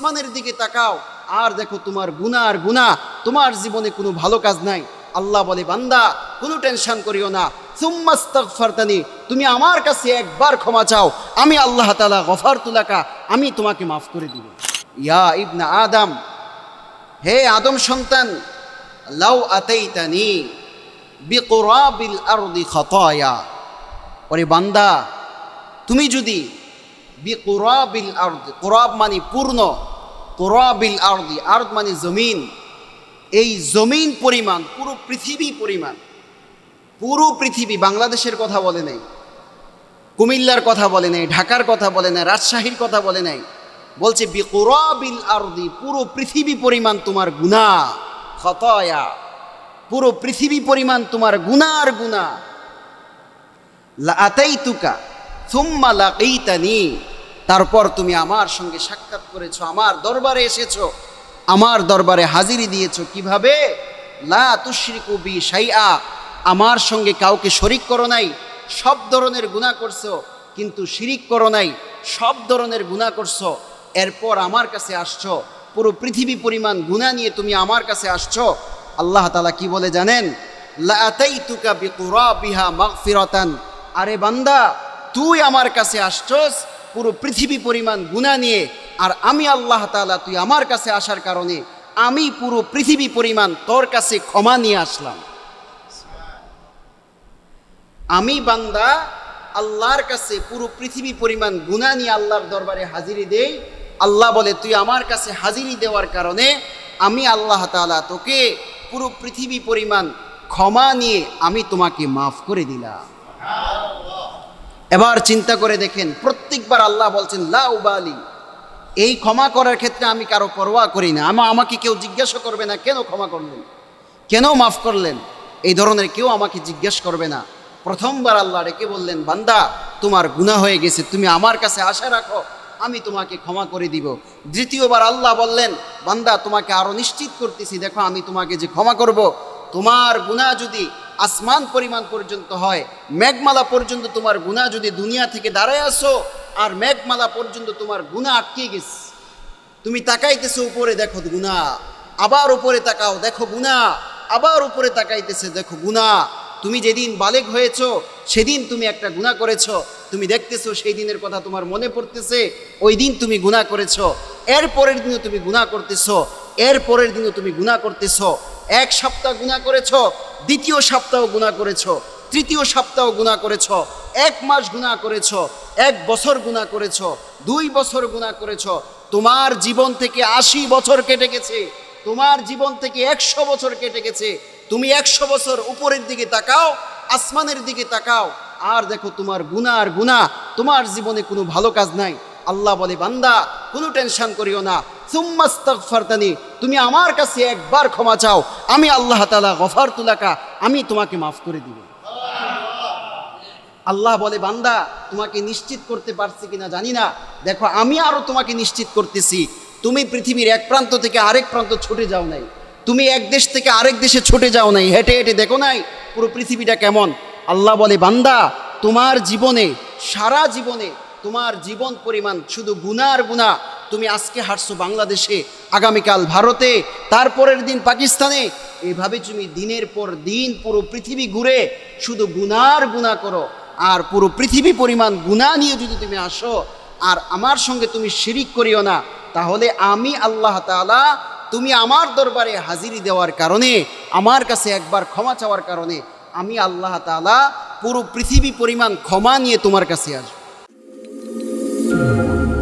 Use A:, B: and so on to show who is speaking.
A: আসমানের দিকে তাকাও। আর দেখো তোমার গুনাহ আর গুনাহ তোমার জীবনে কোনো ভালো কাজ নাই। আল্লাহ বলে, বান্দা, কোনো টেনশন করিও না। সুম্মাস্তাগফারতানি তুমি আমার কাছে একবার ক্ষমা চাও। আমি আল্লাহ তাআলা গফার তুলাকা, আমি তোমাকে মাফ করে দিব। ইয়া ইবনা আদম, হে আদম সন্তান, লাউ আতাইতানি বিকুরাবিল আরদি খতায়া। ওরে বান্দা, তুমি যদি বিকুরাবিল আরদি, কুরাব মানে পূর্ণ কুরাবিল আরদি, আরদ মানে জমিন। এই জমিন পরিমাণ, পুরো পৃথিবী পরিমাণ, পুরো পৃথিবী বাংলাদেশের কথা বলে নাই। কুমিল্লার কথা বলে নাই, ঢাকার কথা বলে নাই, রাজশাহীর কথা বলে নাই। বলছে বিকুরাবিল আরদি, পুরো পৃথিবী পরিমাণ তোমার গুণা খতয়া। পুরো পৃথিবী পরিমাণ তোমার গুনার গুণা আতাইতুকা, সুম্মা লাকাইতানি তারপর তুমি আমার সঙ্গে সাক্ষাৎ করেছ, আমার দরবারে এসেছ, আমার দরবারে হাজিরি দিয়েছ। কীভাবে? লা তুশরিকু বি শাইআ। আমার সঙ্গে কাউকে শরিক করো নাই, সব ধরনের গুনাহ করছ, কিন্তু শিরিক করো নাই, সব ধরনের গুনাহ করছ। এরপর আমার কাছে আসছো, পুরো পৃথিবী পরিমাণ গুনাহ নিয়ে তুমি আমার কাছে আসছো। আল্লাহ তাআলা কি বলে জানেন? বিকুরাবিহা মাগফিরাতান। আরে বান্দা, তুই আমার কাছে আসছস পুরো পৃথিবী পরিমাণ গুণা নিয়ে আর আমি আল্লাহ তাআলা তুই আমার কাছে আসার কারণে আমি পুরো পৃথিবী পরিমাণ তোর কাছে ক্ষমা নিয়ে আসলাম। আমি বান্দা আল্লাহর কাছে পুরো পৃথিবী পরিমাণ গুণা নিয়ে আল্লাহর দরবারে হাজিরি দেই। আল্লাহ বলে, তুই আমার কাছে হাজিরি দেওয়ার কারণে আমি আল্লাহ তাআলা তোকে পুরো পৃথিবী পরিমাণ ক্ষমা নিয়ে আমি তোমাকে মাফ করে দিলাম। এবার চিন্তা করে দেখেন, প্রত্যেকবার আল্লাহ বলছেন, লা উবালি। এই ক্ষমা করার ক্ষেত্রে আমি কারও পরোয়া করি না। আমা আমাকে কেউ জিজ্ঞাসা করবে না, কেন ক্ষমা করলেন? কেন মাফ করলেন? এই ধরনের কেউ আমাকে জিজ্ঞেস করবে না। প্রথমবার আল্লাহ ডেকে বললেন, বান্দা, তোমার গুনাহ হয়ে গেছে, তুমি আমার কাছে আশা রাখো, আমি তোমাকে ক্ষমা করে দিব। দ্বিতীয়বার আল্লাহ বললেন, বান্দা, তোমাকে আরও নিশ্চিত করতেছি, দেখো, আমি তোমাকে যে ক্ষমা করব, তোমার গুনাহ যদি আসমান পরিমাণ পর্যন্ত হয়, মেঘমালা পর্যন্ত তোমার গুনাহ যদি দুনিয়া থেকে দাঁড়ায় আসো, আর মেঘমালা পর্যন্ত তোমার গুনাহ আটকে গেছে। তুমি তাকাইতেছো উপরে, দেখো গুনাহ। আবার উপরে তাকাও, দেখো গুনাহ। আবার উপরে তাকাইতেছে, দেখো গুনাহ। তুমি যেদিন বালেক হয়েছো, সেদিন তুমি একটা গুনাহ করেছ। তুমি দেখতেছো সেই দিনের কথা তোমার মনে পড়তেছে, ওই দিন তুমি গুনাহ করেছ। এর পরের দিনও তুমি গুনাহ করতেছো, এর পরের দিনও তুমি গুনাহ করতেছো। এক সপ্তাহ গুনাহ করেছ, দ্বিতীয় সপ্তাহ গুনাহ করেছ, তৃতীয় সপ্তাহ গুনাহ করেছ, এক মাস গুনাহ করেছ, এক বছর গুনাহ করেছ, দুই বছর গুনাহ করেছ, তোমার জীবন থেকে আশি বছর কেটে গেছে, তোমার জীবন থেকে একশো বছর কেটে গেছে, তুমি একশো বছর উপরের দিকে তাকাও, আসমানের দিকে তাকাও, আর দেখো তোমার গুনাহ আর গুনাহ, তোমার জীবনে কোনো ভালো কাজ নাই। আল্লাহ বলে, বান্দা, কোনো টেনশন করিও না। সুম্মাস্তাগফারতানি তুমি আমার কাছে একবার ক্ষমা চাও। আমি আল্লাহ তাআলা গফার তুলাকা, আমি তোমাকে মাফ করে দিব। আল্লাহ বলে, বান্দা, তোমাকে নিশ্চিত করতে পারছি কিনা জানি না। দেখো, আমি আরও তোমাকে নিশ্চিত করতেছি। তুমি পৃথিবীর এক প্রান্ত থেকে আরেক প্রান্ত ছুটে যাও নাই। তুমি এক দেশ থেকে আরেক দেশে ছুটে যাও নাই। হেঁটে হেঁটে দেখো নাই পুরো পৃথিবীটা কেমন। আল্লাহ বলে, বান্দা, তোমার জীবনে, সারা জীবনে তোমার জীবন পরিমাণ শুধু গুনার গুণা। তুমি আজকে হাঁটছো বাংলাদেশে, আগামীকাল ভারতে, তারপরের দিন পাকিস্তানে। এভাবে তুমি দিনের পর দিন পুরো পৃথিবী ঘুরে শুধু গুনার গুণা করো। আর পুরো পৃথিবী পরিমাণ গুণা নিয়ে যদি তুমি আসো, আর আমার সঙ্গে তুমি শিরিক করিও না, তাহলে আমি আল্লাহ তাআলা তুমি আমার দরবারে হাজিরি দেওয়ার কারণে, আমার কাছে একবার ক্ষমা চাওয়ার কারণে, আমি আল্লাহ তাআলা পুরো পৃথিবী পরিমাণ ক্ষমা নিয়ে তোমার কাছে আসব। Thank you.